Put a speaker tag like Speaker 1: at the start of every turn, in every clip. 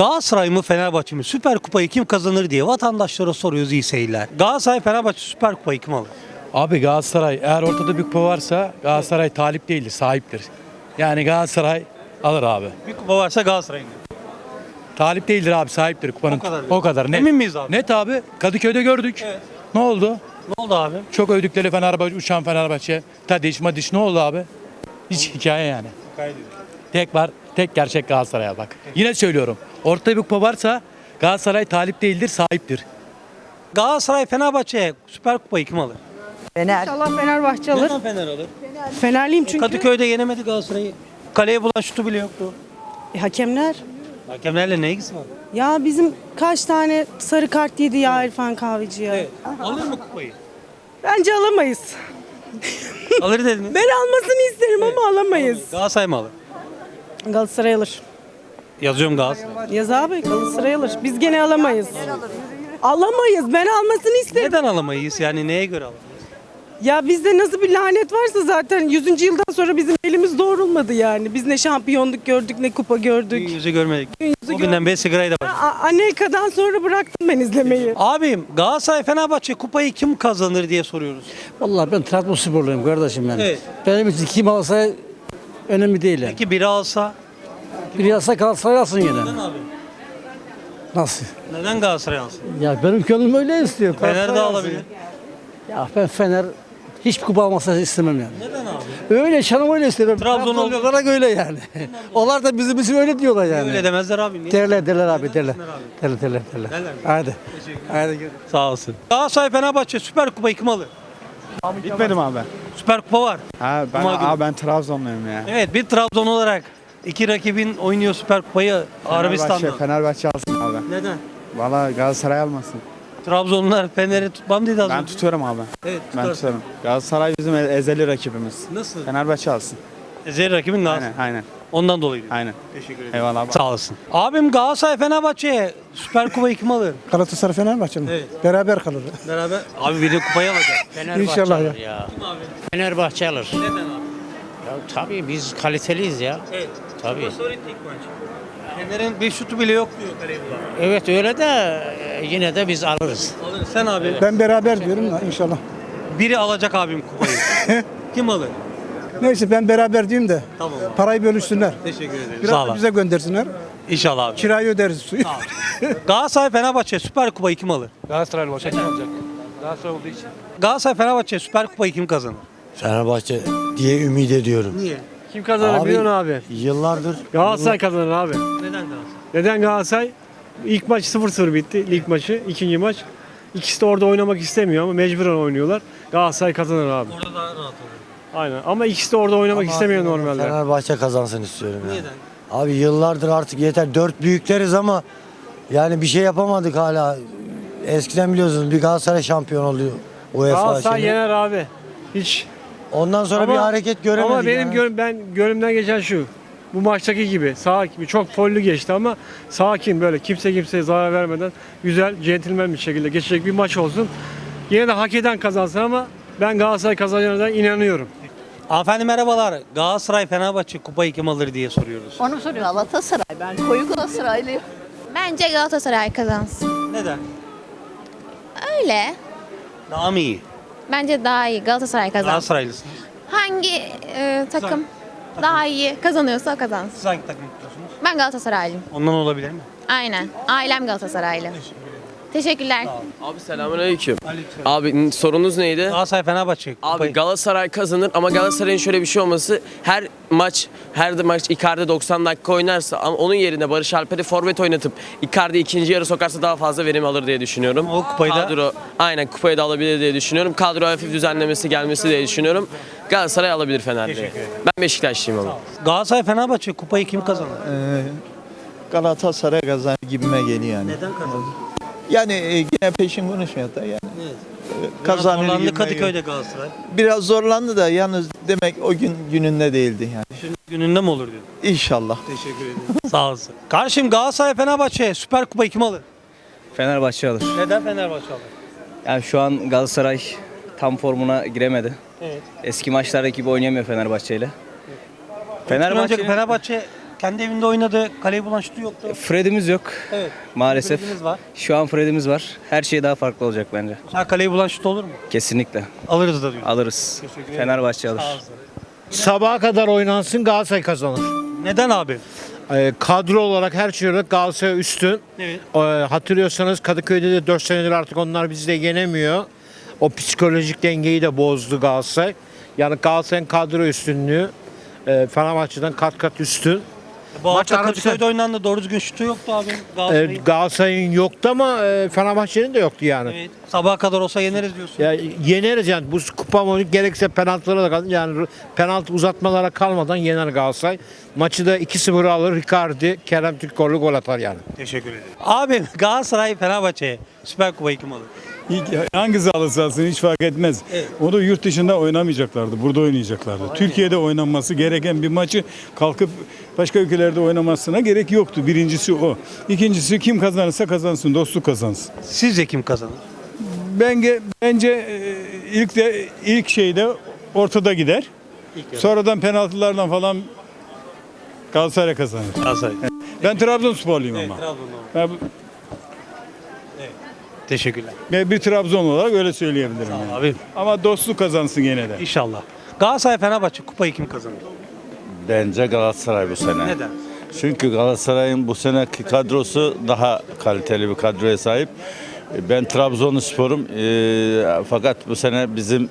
Speaker 1: Galatasaray mı Fenerbahçe mi? Süper Kupayı kim kazanır diye vatandaşlara soruyoruz iyi seyirler. Galatasaray Fenerbahçe Süper Kupayı kim alır?
Speaker 2: Abi Galatasaray eğer ortada bir kupa varsa Galatasaray talip değildir, sahiptir. Yani Galatasaray alır abi.
Speaker 1: Bir kupa varsa Galatasaray'ın.
Speaker 2: Talip değildir abi, sahiptir kupanın.
Speaker 1: O kadar
Speaker 2: O kadar. Net.
Speaker 1: Emin miyiz abi?
Speaker 2: Net abi. Kadıköy'de gördük.
Speaker 1: Evet.
Speaker 2: Ne oldu?
Speaker 1: Ne oldu abi?
Speaker 2: Çok övdükleri Fenerbahçe, uçan Fenerbahçe. Tadiş, Madiş ne oldu abi? Hiç hikaye yani. Tek var, tek gerçek Galatasaray'a bak. Yine söylüyorum. Ortada bir kupa varsa Galatasaray talip değildir, sahiptir.
Speaker 1: Galatasaray Fenerbahçe Süper Kupayı kim alır?
Speaker 3: Fener.
Speaker 4: İnşallah Fenerbahçe alır.
Speaker 1: Neden Fener alır?
Speaker 4: Fenerliyim çünkü.
Speaker 1: Kadıköy'de yenemedi Galatasaray'ı. Kaleye bulan şutu bile yoktu.
Speaker 4: E, hakemler.
Speaker 1: Hakemlerle ne ilgisi var?
Speaker 4: Ya bizim kaç tane sarı kart yedi ya İrfan Kahveci ya.
Speaker 1: Evet. Alır mı kupayı?
Speaker 4: Bence alamayız.
Speaker 1: Alır dediniz.
Speaker 4: Ben almasını isterim ama alamayız.
Speaker 1: Galatasaray mı alır?
Speaker 4: Galatasaray alır.
Speaker 1: Yazıyorum Galatasaray.
Speaker 4: Yaz abi Galatasaray alır. Biz gene alamayız. Alamayız. Ben almasını isterim.
Speaker 1: Neden alamayız? Yani neye göre alamayız?
Speaker 4: Ya bizde nasıl bir lanet varsa zaten 100. yıldan sonra bizim elimiz doğrulmadı yani. Biz ne şampiyonluk gördük ne kupa gördük.
Speaker 1: Gün yüzü görmedik.
Speaker 4: Gün yüzü
Speaker 1: O günden beri sigarayı da var.
Speaker 4: A- Anelka'dan sonra bıraktım ben izlemeyi.
Speaker 1: Abim Galatasaray Fenerbahçe kupayı kim kazanır diye soruyoruz.
Speaker 5: Vallahi ben Trabzonsporluyum kardeşim yani.
Speaker 1: Evet.
Speaker 5: Benim için kim alsa önemli değil yani.
Speaker 1: Peki biri alsa
Speaker 5: Bir yasa Galatasaray alsın yine.
Speaker 1: neden abi?
Speaker 5: Nasıl?
Speaker 1: Neden Galatasaray alsın?
Speaker 5: Ya benim gönlüm öyle istiyor.
Speaker 1: Fener de
Speaker 5: Galatasaray alsın.
Speaker 1: alabilir.
Speaker 5: Ya ben Fener hiçbir kupa almasa istemem yani.
Speaker 1: Neden abi?
Speaker 5: Öyle canım öyle istiyorum.
Speaker 1: Trabzon oldu.
Speaker 5: olarak öyle yani. Onlar da bizim için öyle diyorlar yani.
Speaker 1: Öyle demezler abi. Niye?
Speaker 5: Derler derler abi derler. Derler derler derler.
Speaker 1: Derler mi?
Speaker 5: Hadi. Hadi gel.
Speaker 1: Sağ olsun. Galatasaray Fenerbahçe Süper Kupayı kim alır?
Speaker 6: Gitmedim abi.
Speaker 1: Süper Kupa var.
Speaker 6: Ha ben
Speaker 1: Cuma günü.
Speaker 6: abi ben Trabzonluyum ya.
Speaker 1: Evet bir Trabzon olarak iki rakibin oynuyor Süper Kupayı Arabistan'da.
Speaker 6: Fenerbahçe, Fenerbahçe alsın abi.
Speaker 1: Neden?
Speaker 6: Valla Galatasaray almasın.
Speaker 1: Trabzonlular Fener'i tutmam dedi az
Speaker 6: Ben
Speaker 1: önce.
Speaker 6: tutuyorum abi.
Speaker 1: Evet
Speaker 6: Ben
Speaker 1: tutarsın.
Speaker 6: tutuyorum. Galatasaray bizim e- ezeli rakibimiz.
Speaker 1: Nasıl?
Speaker 6: Fenerbahçe alsın.
Speaker 1: Ezeli rakibin Galatasaray.
Speaker 6: Aynen aynen.
Speaker 1: Ondan dolayı diyor.
Speaker 6: Aynen.
Speaker 1: Teşekkür ederim.
Speaker 6: Eyvallah abi.
Speaker 1: Sağ olasın. Abim Galatasaray Fenerbahçe Süper Kupayı kim alır?
Speaker 7: Galatasaray Fenerbahçe mi?
Speaker 1: Evet.
Speaker 7: Beraber kalır.
Speaker 1: Beraber. Abi bir de kupayı alacak.
Speaker 8: Fenerbahçe
Speaker 7: İnşallah
Speaker 8: alır ya. Fenerbahçe alır.
Speaker 1: Neden abi?
Speaker 8: Ya tabii biz kaliteliyiz ya.
Speaker 1: Evet.
Speaker 8: Tabii.
Speaker 1: Fener'in bir şutu bile yok diyor bulan.
Speaker 8: Evet öyle de e, yine de biz alırız.
Speaker 1: Alır. Sen abi.
Speaker 7: Ben beraber diyorum da inşallah.
Speaker 1: Biri alacak abim kupayı. kim alır?
Speaker 7: Neyse ben beraber diyeyim de
Speaker 1: Tamam.
Speaker 7: parayı bölüşsünler.
Speaker 1: Teşekkür ederim.
Speaker 7: Biraz
Speaker 1: Sağ
Speaker 7: da
Speaker 1: ol.
Speaker 7: bize göndersinler.
Speaker 1: İnşallah abi.
Speaker 7: Kirayı öderiz suyu.
Speaker 1: Galatasaray Fenerbahçe Süper Kupayı kim alır?
Speaker 2: Galatasaray olacak. Kim alacak? Galatasaray olduğu için.
Speaker 1: Galatasaray Fenerbahçe Süper Kupayı kim kazanır?
Speaker 9: Fenerbahçe diye ümit ediyorum.
Speaker 1: Niye?
Speaker 10: Kim kazanır biliyorsun abi?
Speaker 9: Yıllardır
Speaker 10: Galatasaray kazanır abi.
Speaker 1: Neden Galatasaray?
Speaker 10: Neden Galatasaray? İlk maç 0-0 bitti. Lig maçı. ikinci maç. İkisi de orada oynamak istemiyor ama mecburen oynuyorlar. Galatasaray kazanır abi.
Speaker 1: Orada daha rahat olur.
Speaker 10: Aynen. Ama ikisi de orada oynamak
Speaker 9: Ama
Speaker 10: istemiyor normalde.
Speaker 9: Fenerbahçe kazansın istiyorum yani.
Speaker 1: Neden?
Speaker 9: Abi yıllardır artık yeter. Dört büyükleriz ama yani bir şey yapamadık hala. Eskiden biliyorsunuz bir Galatasaray şampiyon oluyor UEFA
Speaker 10: Galatasaray
Speaker 9: şeyini.
Speaker 10: yener abi. Hiç.
Speaker 9: Ondan sonra
Speaker 10: Ama-
Speaker 9: bir hareket göremedik.
Speaker 10: Ama benim gör- ben gönlümden geçen şu. Bu maçtaki gibi sakin çok follü geçti ama sakin böyle kimse kimseye zarar vermeden güzel centilmen bir şekilde geçecek bir maç olsun. Yine de hak eden kazansın ama ben Galatasaray kazanacağına inanıyorum.
Speaker 1: Hanımefendi merhabalar. Galatasaray Fenerbahçe kupayı kim alır diye soruyoruz.
Speaker 3: Onu soruyor Galatasaray. Ben koyu Galatasaraylıyım.
Speaker 11: Bence Galatasaray kazansın.
Speaker 1: Neden?
Speaker 11: Öyle.
Speaker 1: Daha mı iyi?
Speaker 11: Bence daha iyi Galatasaray kazansın.
Speaker 1: Galatasaraylısınız.
Speaker 11: Hangi e, takım daha iyi kazanıyorsa o kazansın.
Speaker 1: Siz hangi takım tutuyorsunuz?
Speaker 11: Ben Galatasaraylıyım.
Speaker 1: Ondan olabilir mi?
Speaker 11: Aynen. Ailem Galatasaraylı. Teşekkürler.
Speaker 12: Abi selamünaleyküm.
Speaker 1: Aleykümselam.
Speaker 12: Abi sorunuz neydi?
Speaker 1: Galatasaray Fenerbahçe
Speaker 12: Abi
Speaker 1: kupayı.
Speaker 12: Galatasaray kazanır ama Galatasaray'ın şöyle bir şey olması her maç her de maç Icardi 90 dakika oynarsa ama onun yerine Barış Alper'i forvet oynatıp Icardi ikinci yarı sokarsa daha fazla verim alır diye düşünüyorum.
Speaker 1: O kupayı da-
Speaker 12: Kadro aynen kupayı da alabilir diye düşünüyorum. Kadro hafif düzenlemesi gelmesi diye düşünüyorum. Galatasaray alabilir Fener'de. Ben Beşiktaşlıyım ama.
Speaker 1: Galatasaray Fenerbahçe kupayı kim kazanır?
Speaker 13: Galatasaray kazanır gibime geliyor yani.
Speaker 1: Neden kazanır?
Speaker 13: Yani e, yine peşin konuşmuyor da yani.
Speaker 1: Evet.
Speaker 13: Kazanır
Speaker 1: Zorlandı
Speaker 13: gibime
Speaker 1: Kadıköy'de Galatasaray.
Speaker 13: Biraz zorlandı da yalnız demek o gün gününde değildi yani.
Speaker 1: Şimdi gününde mi olur diyor.
Speaker 13: İnşallah.
Speaker 1: Teşekkür ederim. Sağ olasın. Karşım Galatasaray Fenerbahçe Süper Kupayı kim alır?
Speaker 5: Fenerbahçe alır.
Speaker 1: Neden Fenerbahçe alır?
Speaker 5: Yani şu an Galatasaray tam formuna giremedi.
Speaker 1: Evet.
Speaker 5: Eski maçlardaki gibi oynayamıyor Fenerbahçe ile.
Speaker 1: Fenerbahçe Fenerbahçe Kendi evinde oynadı. Kaleyi bulan şutu yoktu.
Speaker 14: Fred'imiz yok
Speaker 1: Evet.
Speaker 14: maalesef.
Speaker 1: Fred'imiz var.
Speaker 14: Şu an Fred'imiz var. Her şey daha farklı olacak bence.
Speaker 1: Sen kaleyi bulan şut olur mu?
Speaker 14: Kesinlikle.
Speaker 1: Alırız da diyor.
Speaker 14: Alırız. Fenerbahçe alır.
Speaker 15: Sabaha kadar oynansın Galatasaray kazanır.
Speaker 1: Neden abi?
Speaker 15: Ee, kadro olarak her şey olarak Galatasaray üstün.
Speaker 1: Evet.
Speaker 15: Ee, hatırlıyorsanız Kadıköy'de de 4 senedir artık onlar bizi de yenemiyor. O psikolojik dengeyi de bozdu Galatasaray. Yani Galatasaray'ın kadro üstünlüğü e, Fenerbahçe'den kat kat üstün.
Speaker 1: Bu
Speaker 15: Maç
Speaker 1: hafta
Speaker 15: arası-
Speaker 1: Kadıköy'de oynandı. Doğru düzgün şutu yoktu abi.
Speaker 15: Ee,
Speaker 1: Galatasaray'ın.
Speaker 15: Galatasaray'ın yoktu ama e, Fenerbahçe'nin de yoktu yani.
Speaker 1: Evet. Sabaha kadar olsa yeneriz diyorsun.
Speaker 15: Ya yeneriz yani bu kupa mı gerekse penaltılara da kalır. Yani penaltı uzatmalara kalmadan yener Galatasaray. Maçı da 2-0 alır. Ricardi, Kerem Türkoğlu gol atar yani.
Speaker 1: Teşekkür ederim. Abi Galatasaray Fenerbahçe'ye Süper Kupayı kim alır?
Speaker 16: Hangisi alırsa alsın hiç fark etmez.
Speaker 1: Evet.
Speaker 16: O da yurt dışında oynamayacaklardı. Burada oynayacaklardı. Türkiye'de oynanması gereken bir maçı kalkıp başka ülkelerde oynamasına gerek yoktu. Birincisi o. İkincisi kim kazanırsa kazansın. Dostluk kazansın.
Speaker 1: Sizce kim kazanır?
Speaker 16: Bence bence e, ilk de ilk şeyde ortada gider. Sonradan penaltılardan falan Galatasaray kazanır.
Speaker 1: Galatasaray.
Speaker 16: Ben Trabzonsporluyum ama. Ben,
Speaker 1: Teşekkürler.
Speaker 16: ben bir Trabzon olarak öyle söyleyebilirim. yani.
Speaker 1: Abi
Speaker 16: Ama dostluk kazansın gene de.
Speaker 1: inşallah. Galatasaray Fenerbahçe kupayı kim kazanır?
Speaker 17: Bence Galatasaray bu sene.
Speaker 1: Neden?
Speaker 17: Çünkü Galatasaray'ın bu seneki kadrosu daha kaliteli bir kadroya sahip. Ben Trabzonspor'um Ee, fakat bu sene bizim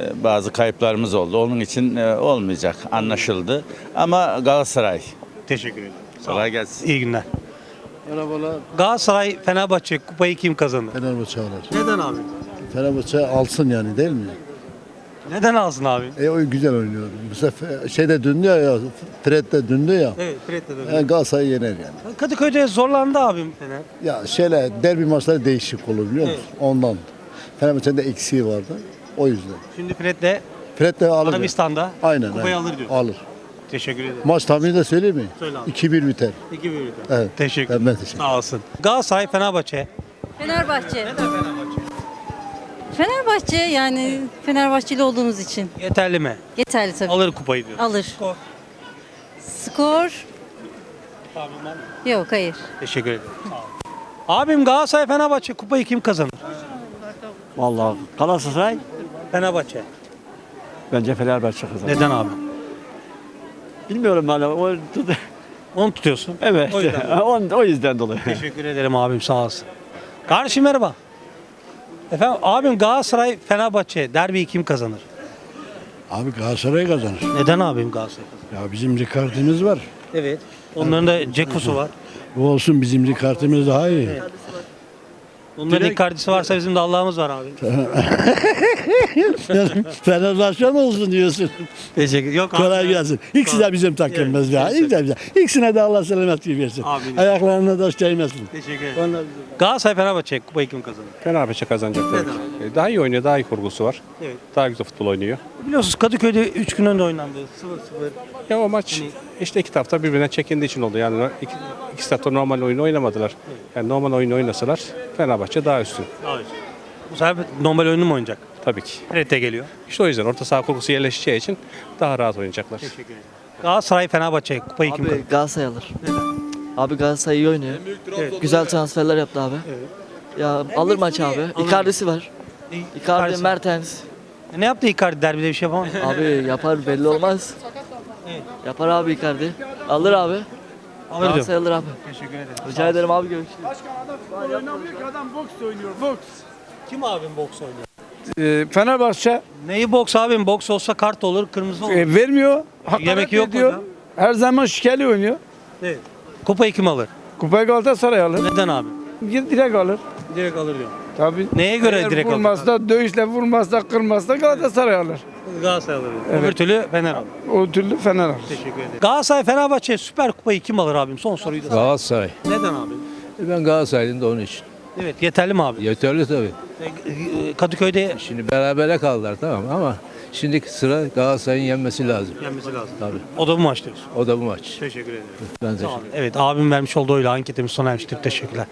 Speaker 17: e, bazı kayıplarımız oldu. Onun için e, olmayacak anlaşıldı. Ama Galatasaray.
Speaker 1: Teşekkür ederim.
Speaker 17: Kolay gelsin.
Speaker 1: İyi günler.
Speaker 18: Merhabalar.
Speaker 1: Galatasaray Fenerbahçe kupayı kim kazanır?
Speaker 18: Fenerbahçe alır.
Speaker 1: Neden abi?
Speaker 18: Fenerbahçe alsın yani değil mi?
Speaker 1: Neden alsın abi?
Speaker 18: E o güzel oynuyor. Bu sefer şeyde döndü ya, Fred de döndü ya.
Speaker 1: Evet, Fred'de de.
Speaker 18: Yani Galatasaray yener yani.
Speaker 1: Kadıköy'de zorlandı abim Fener.
Speaker 18: Ya şöyle derbi maçları değişik olur biliyor musun? Ondan. Fenerbahçe'nin de eksiği vardı. O yüzden.
Speaker 1: Şimdi Fred'de
Speaker 18: Fred de alır.
Speaker 1: Arabistan'da
Speaker 18: Aynen.
Speaker 1: kupayı
Speaker 18: aynen.
Speaker 1: alır diyor.
Speaker 18: Alır.
Speaker 1: Teşekkür ederim.
Speaker 18: Maç tahmini de söyleyeyim mi?
Speaker 1: Söyle abi.
Speaker 18: 2-1 biter.
Speaker 1: 2 1
Speaker 18: Evet.
Speaker 1: Teşekkür
Speaker 18: Ben, ben teşekkür
Speaker 1: Sağ olsun. Galatasaray Fenerbahçe.
Speaker 11: Fenerbahçe.
Speaker 1: Neden Fenerbahçe?
Speaker 11: Fenerbahçe yani Fenerbahçeli olduğumuz için.
Speaker 1: Yeterli mi?
Speaker 11: Yeterli tabii.
Speaker 1: Alır kupayı diyor.
Speaker 11: Alır.
Speaker 1: Skor.
Speaker 11: Skor
Speaker 1: Tahmin var mı?
Speaker 11: yok hayır.
Speaker 1: Teşekkür ederim. Sağ olun. Abim Galatasaray Fenerbahçe kupayı kim kazanır?
Speaker 18: Vallahi Galatasaray
Speaker 1: Fenerbahçe.
Speaker 18: bence Fenerbahçe kazanır.
Speaker 1: Neden abi?
Speaker 18: Bilmiyorum ben o,
Speaker 1: Onu tutuyorsun.
Speaker 18: evet.
Speaker 1: O yüzden.
Speaker 18: o, o yüzden dolayı.
Speaker 1: Teşekkür ederim abim sağ olsun. Kardeşim merhaba. Efendim abim Galatasaray Fenerbahçe derbiyi kim kazanır?
Speaker 18: Abi Galatasaray kazanır.
Speaker 1: Neden abim Galatasaray kazanır?
Speaker 18: Ya bizim Ricard'imiz var.
Speaker 1: Evet. Onların da Ceko'su var.
Speaker 18: Bu olsun bizim Ricard'imiz daha iyi.
Speaker 1: Onların
Speaker 18: Direkt-
Speaker 1: Icardi'si varsa bizim de Allah'ımız var abi.
Speaker 18: Fenerbahçe mi olsun diyorsun?
Speaker 1: Teşekkür Yok abi.
Speaker 18: Kolay gelsin. İkisi de bizim takımımız ya. İkisi de bizim. İkisine de Allah selamet versin.
Speaker 1: Amin.
Speaker 18: Ayaklarına taş değmesin.
Speaker 1: Teşekkür ederim. Galatasaray Fenerbahçe kupayı kim kazanır?
Speaker 15: Fenerbahçe kazanacak tabii ki. Daha iyi oynuyor, daha iyi kurgusu var.
Speaker 1: Evet.
Speaker 15: Daha güzel futbol oynuyor.
Speaker 1: Biliyorsunuz Kadıköy'de 3 gün önce oynandı. 0-0.
Speaker 15: Ya o maç işte iki tarafta birbirine çekindiği için oldu. Yani iki, iki tarafta normal oyunu oynamadılar. Yani normal oyunu oynasalar Fenerbahçe daha üstün.
Speaker 1: Bu sefer normal oyunu mu oynayacak?
Speaker 15: Tabii ki.
Speaker 1: Fred'e geliyor.
Speaker 15: İşte o yüzden orta saha kurgusu yerleşeceği için daha rahat oynayacaklar.
Speaker 1: Galatasaray Fenerbahçe kupayı kim kazanır?
Speaker 14: Galatasaray alır. Abi Galatasaray iyi oynuyor. Güzel transferler yaptı abi. Ya alır maç abi. Icardi'si var. Icardi,
Speaker 1: Icardi.
Speaker 14: Mertens.
Speaker 1: Ne yaptı Icardi derbide bir şey yapamadı.
Speaker 14: Abi yapar belli olmaz. Yapar abi Icardi. Alır abi.
Speaker 1: Alır diyorum.
Speaker 14: Galatasaray alır abi.
Speaker 1: Teşekkür ederim.
Speaker 14: Rica ederim abi görüşürüz.
Speaker 1: Kim abim boks oynuyor?
Speaker 15: Ee, Fenerbahçe
Speaker 1: Neyi boks abim? Boks olsa kart olur, kırmızı olur.
Speaker 15: e, vermiyor.
Speaker 1: Yemek yok hocam.
Speaker 15: Her zaman şikeli oynuyor.
Speaker 1: Evet. Kupayı kim alır?
Speaker 15: Kupayı Galatasaray alır.
Speaker 1: Neden abi?
Speaker 15: Direkt alır.
Speaker 1: Direkt alır diyor.
Speaker 15: Tabii.
Speaker 1: Neye göre direkt alır?
Speaker 15: Vurmazsa, dövüşle vurmazsa, kırmazsa Galatasaray alır.
Speaker 1: Galatasaray alır diyor. Öbür türlü Fener alır.
Speaker 15: O türlü Fener alır.
Speaker 1: Teşekkür ederim. Galatasaray Fenerbahçe Süper Kupayı kim alır abim? Son soruyu da.
Speaker 2: Galatasaray.
Speaker 1: Neden abi?
Speaker 2: Ben Galatasaray'ın da onun için.
Speaker 1: Evet yeterli mi abi?
Speaker 2: Yeterli tabii.
Speaker 1: E, Kadıköy'de
Speaker 2: Şimdi berabere kaldılar tamam ama şimdi sıra Galatasaray'ın yenmesi lazım.
Speaker 1: yenmesi lazım.
Speaker 2: Tabii.
Speaker 1: O da bu maç diyorsun.
Speaker 2: O da bu maç.
Speaker 1: Teşekkür ederim.
Speaker 2: Ben
Speaker 1: Sağ olun. Evet abim vermiş olduğu oyla anketimiz sona ermiştir. Teşekkürler.